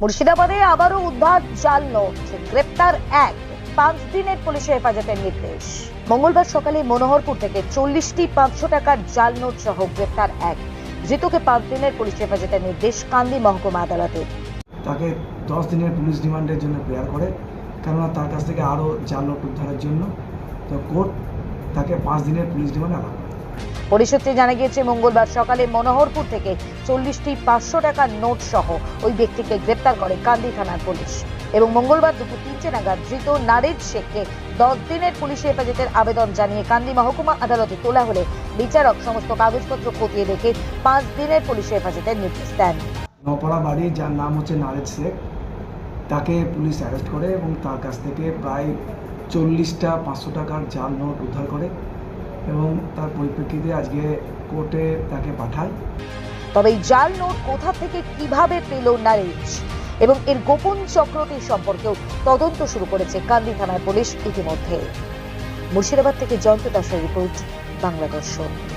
মুর্শিদাবাদে আবারও উদ্ধার জাল নোট গ্রেপ্তার এক পাঁচ দিনের পুলিশের হেফাজতের নির্দেশ। মঙ্গলবার সকালে মনোহরপুর থেকে চল্লিশটি পাঁচশো টাকার জাল নোট সহ গ্রেপ্তার এক। ধৃতকে পাঁচ দিনের পুলিশ হেফাজতের নির্দেশ কান্দি মহকুমা আদালতে। তাকে দশ দিনের পুলিশ রিমান্ডের জন্য প্রেয়ার করে, কেননা তার কাছ থেকে আরও জাল নোট উদ্ধারের জন্য। তো কোর্ট তাকে পাঁচ দিনের পুলিশ রিমান্ডে আলাদা পুলিশ জানা গিয়েছে, মঙ্গলবার সকালে মনোহরপুর থেকে চল্লিশটি পাঁচশো টাকার নোট সহ ওই ব্যক্তিকে গ্রেপ্তার করে কান্দি থানার পুলিশ। এবং মঙ্গলবার দুপুর তিনটে নাগাদ ধৃত নারেদ শেখকে দশ দিনের পুলিশ হেফাজতের আবেদন জানিয়ে কান্দি মহকুমা আদালতে তোলা হলে বিচারক সমস্ত কাগজপত্র খতিয়ে দেখে পাঁচ দিনের পুলিশ হেফাজতের নির্দেশ দেন। নপাড়া বাড়ি, যার নাম হচ্ছে নারেদ শেখ, তাকে পুলিশ অ্যারেস্ট করে এবং তার কাছ থেকে প্রায় চল্লিশটা পাঁচশো টাকার জাল নোট উদ্ধার করে এবং তার পরিপ্রেক্ষিতে আজকে কোর্টে তাকে পাঠায়। তবে এই জাল নোট কোথা থেকে কীভাবে পেল নারেজ? এবং এর গোপন চক্রটি সম্পর্কেও তদন্ত শুরু করেছে কান্দি থানার পুলিশ ইতিমধ্যে। মুর্শিদাবাদ থেকে জয়ন্ত দাসের রিপোর্ট, বাংলা দর্শন।